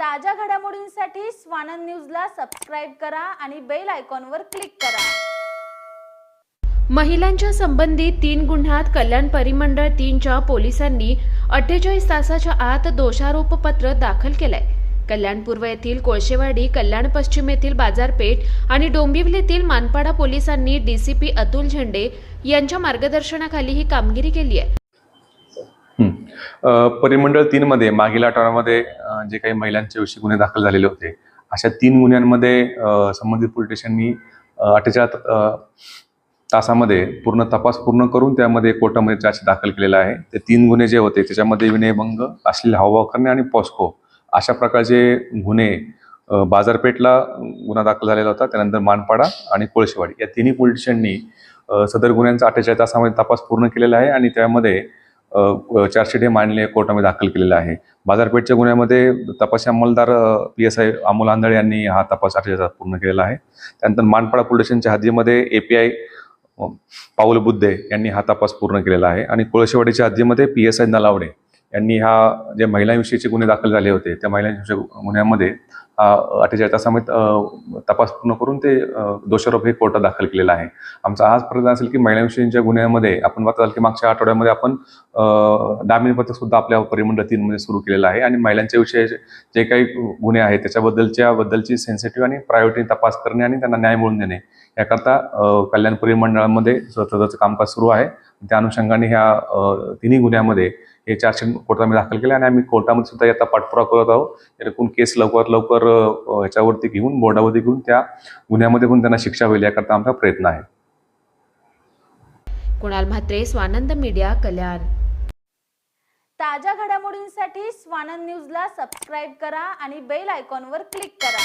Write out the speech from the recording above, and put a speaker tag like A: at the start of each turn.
A: ताज्या घडामोडींसाठी स्वानंद न्यूजला सबस्क्राईब करा आणि बेल आयकॉनवर क्लिक करा.
B: महिलांच्या संबंधित तीन गुन्ह्यात कल्याण परिमंडळ तीनच्या पोलिसांनी अठ्ठेचाळीस तासाच्या आत दोषारोपपत्र दाखल केलंय. कल्याण पूर्व येथील कोळशेवाडी कल्याण पश्चिम येथील बाजारपेठ आणि डोंबिवलीतील मानपाडा पोलिसांनी डीसीपी अतुल झेंडे यांच्या मार्गदर्शनाखाली ही कामगिरी केली आहे.
C: परिमंडळ तीनमध्ये मागील आठवड्यामध्ये जे काही महिलांच्या विषयी गुन्हे दाखल झालेले होते अशा तीन गुन्ह्यांमध्ये संबंधित पोलीस स्टेशननी अठ्ठेचाळीस तासामध्ये पूर्ण तपास पूर्ण करून त्यामध्ये कोर्टामध्ये चार्ज दाखल केलेला आहे. ते तीन गुन्हे जे होते त्याच्यामध्ये विनयभंग अश्लील हावभाव करणे आणि पॉस्को अशा प्रकारचे गुन्हे बाजारपेठला गुन्हा दाखल झालेला होता. त्यानंतर मानपाडा आणि कोळशेवाडी या तिन्ही पोलीस स्टेशननी सदर गुन्ह्यांचा अठ्ठेचाळीस तासामध्ये तपास पूर्ण केलेला आहे आणि त्यामध्ये चार्जशीट हे मांडले कोर्टामध्ये दाखल केलेलं आहे. बाजारपेठच्या गुन्ह्यामध्ये तपासी अंमलदार P S I Amol Andhale यांनी हा तपास अठ्ठेचाळीस पूर्ण केलेला आहे. त्यानंतर मानपाडा पोलीस स्टेशनच्या हद्दीमध्ये A P I Paul Budhe यांनी हा तपास पूर्ण केलेला आहे. आणि कोळशेवाडीच्या हद्दीमध्ये पी एस आय नलावडे यांनी हा जे महिलांविषयीचे गुन्हे दाखल झाले होते त्या महिलांविषयी गुन्ह्यामध्ये हा अठ्ठेचाळीस तासामध्ये तपास पूर्ण करून ते दोषारोप हे कोर्टात दाखल केलेला आहे. आमचा हाच प्रयत्न असेल की महिलांविषयीच्या गुन्ह्यामध्ये आपण बघताल की मागच्या आठवड्यामध्ये आपण दामिनीपत्र सुद्धा आपल्या परिमंडळ तीनमध्ये सुरू केलेलं आहे आणि महिलांच्या विषयी जे काही गुन्हे आहेत त्याच्याबद्दलच्या बद्दलची सेन्सिटिव्ह आणि प्रायोरिटी तपास करणे आणि त्यांना न्याय मिळवून देणे याकरता कल्याण परिमंडळामध्ये सततचं कामकाज सुरू आहे. त्या अनुषंगाने ह्या तिन्ही गुन्ह्यामध्ये हे चार्जशीट कोर्टामध्ये दाखल केले आणि आम्ही कोर्टामध्ये सुद्धा याचा पाठपुरावा करत आहोत. जेणेकरून केस लवकरात लवकर ह्याच्यावरती घेऊन बोर्डावरती घेऊन त्या गुन्ह्यामध्ये पण त्यांना शिक्षा होईल याकरता आमचा प्रयत्न आहे.
B: कुणाल म्हात्रे स्वानंद मीडिया कल्याण.
A: ताज्या घडामोडींसाठी स्वानंद न्यूजला सबस्क्राईब करा आणि बेल आयकॉनवर क्लिक करा.